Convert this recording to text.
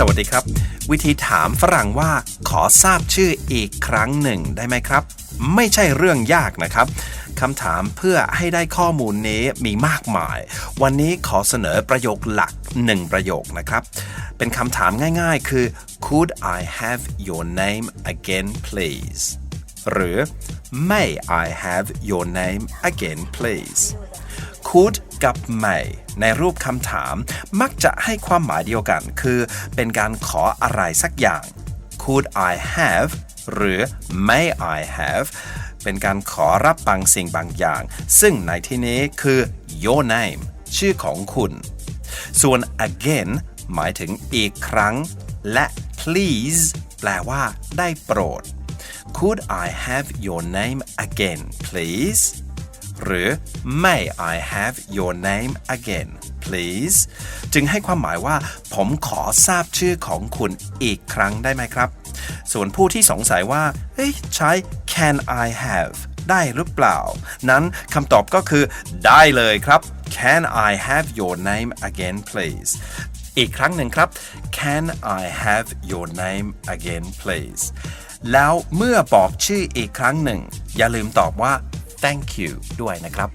สวัสดีครับ วิธีถามฝรั่งว่าขอทราบชื่ออีกครั้งหนึ่งได้ไหมครับ ไม่ใช่เรื่องยากนะครับคำถามเพื่อให้ได้ข้อมูลนี้มีมากมาย วันนี้ขอเสนอประโยคหลักหนึ่งประโยคนะครับ เป็นคำถามง่ายๆ คือ could I have your name again please หรือ may I have your name again please could กับ may ในรูปคำถามมักจะให้ความหมายเดียวกัน คือเป็นการขออะไรสักอย่าง could I have หรือ may I have เป็นการขอรับบางสิ่งบางอย่าง ซึ่งในที่นี้คือ your name ชื่อของคุณ ส่วน again หมายถึงอีกครั้ง และ please แปลว่าได้โปรด Could I have your name again please หรือ May I have your name again please จึงให้ความหมายว่า ผมขอทราบชื่อของคุณอีกครั้งได้ไหมครับ ส่วนผู้ที่สงสัยว่าเฮ้ยใช้ can I have ได้หรือเปล่า นั้นคำตอบก็คือ ได้เลยครับ Can I have your name again please อีกครั้งหนึ่งครับ Can I have your name again please แล้วเมื่อบอกชื่ออีกครั้งหนึ่ง อย่าลืมตอบว่า thank you ด้วยนะครับ